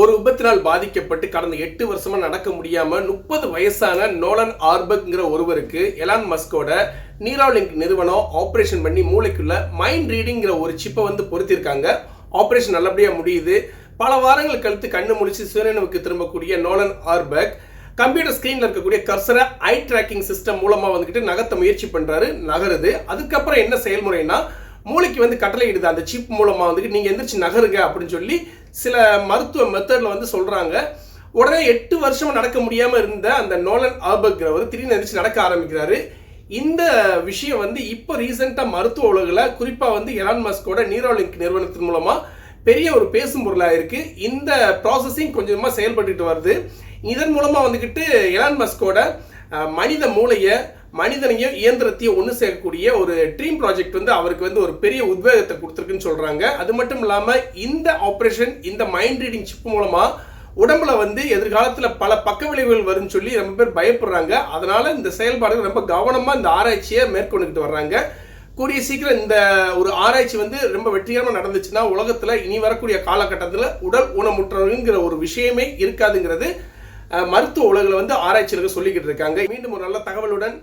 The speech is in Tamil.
ஒரு விபத்தினால் பாதிக்கப்பட்டு கடந்த எட்டு வருஷமா நடக்க முடியாம முப்பது வயசான நோலன் ஆர்பக்ங்கிற ஒருவருக்கு எலான் மஸ்கோட நீராலிங்க் நிறுவனம் ஆப்ரேஷன் பண்ணி மூளைக்குள்ள மைண்ட் ரீடிங்கிற ஒரு சிப்பை வந்து பொருத்திருக்காங்க. ஆப்ரேஷன் நல்லபடியா முடியுது. பல வாரங்கள் கழித்து கண்ணு முடிச்சு சூரியனுக்கு திரும்பக்கூடிய நோலன் ஆர்பக் கம்ப்யூட்டர் ஸ்கிரீன்ல இருக்கக்கூடிய கர்சரை ஐ ட்ராக்கிங் சிஸ்டம் மூலமா வந்துக்கிட்டு நகர்த்த முயற்சி பண்றாரு நகருது. அதுக்கப்புறம் என்ன செயல்முறைனா மூளைக்கு வந்து கட்டளை இடுது அந்த சிப் மூலமா வந்துட்டு நீங்க எந்திரிச்சு நகருங்க அப்படின்னு சொல்லி சில மருத்துவ மெத்தடில் வந்து சொல்கிறாங்க உடனே எட்டு வருஷமாக நடக்க முடியாமல் இருந்த அந்த நோலன் ஆர்பக்ங்கிறவர் திடீர்னு எந்திரிச்சு நடக்க ஆரம்பிக்கிறாரு. இந்த விஷயம் வந்து இப்போ ரீசெண்டாக மருத்துவ உலகில் குறிப்பாக வந்து எலான் மஸ்கோட நீரோலிங்க் நிறுவனத்தின் மூலமாக பெரிய ஒரு பேசும் பொருளாக இருக்குது இந்த ப்ராசஸிங் கொஞ்சமாக செயல்பட்டுட்டு வருது. இதன் மூலமாக வந்துக்கிட்டு எலான் மஸ்கோட மனித மூளையை மனிதனையும் இயந்திரத்தையும் ஒன்று சேர்க்கக்கூடிய ஒரு ட்ரீம் ப்ராஜெக்ட் வந்து அவருக்கு வந்து ஒரு பெரிய உத்வேகத்தை கொடுத்துருக்குன்னு சொல்கிறாங்க அது மட்டும் இல்லாமல் இந்த ஆப்ரேஷன் இந்த மைண்ட் ரீடிங் சிப் மூலமாக உடம்புல வந்து எதிர்காலத்தில் பல பக்க விளைவுகள் வரும்னு சொல்லி ரொம்ப பேர் பயப்படுறாங்க. அதனால இந்த செயல்பாடுகள் ரொம்ப கவனமாக இந்த ஆராய்ச்சியை மேற்கொண்டுக்கிட்டு வர்றாங்க. கூடிய சீக்கிரம் இந்த ஒரு ஆராய்ச்சி வந்து ரொம்ப வெற்றிகரமாக நடந்துச்சுன்னா உலகத்தில் இனி வரக்கூடிய காலகட்டத்தில் உடல் ஊனமுற்றவங்கிற ஒரு விஷயமே இருக்காதுங்கிறது மருத்துவ உலகில் வந்து ஆராய்ச்சியாளர்கள் சொல்லிக்கிட்டு இருக்காங்க. மீண்டும் ஒரு நல்ல தகவலுடன்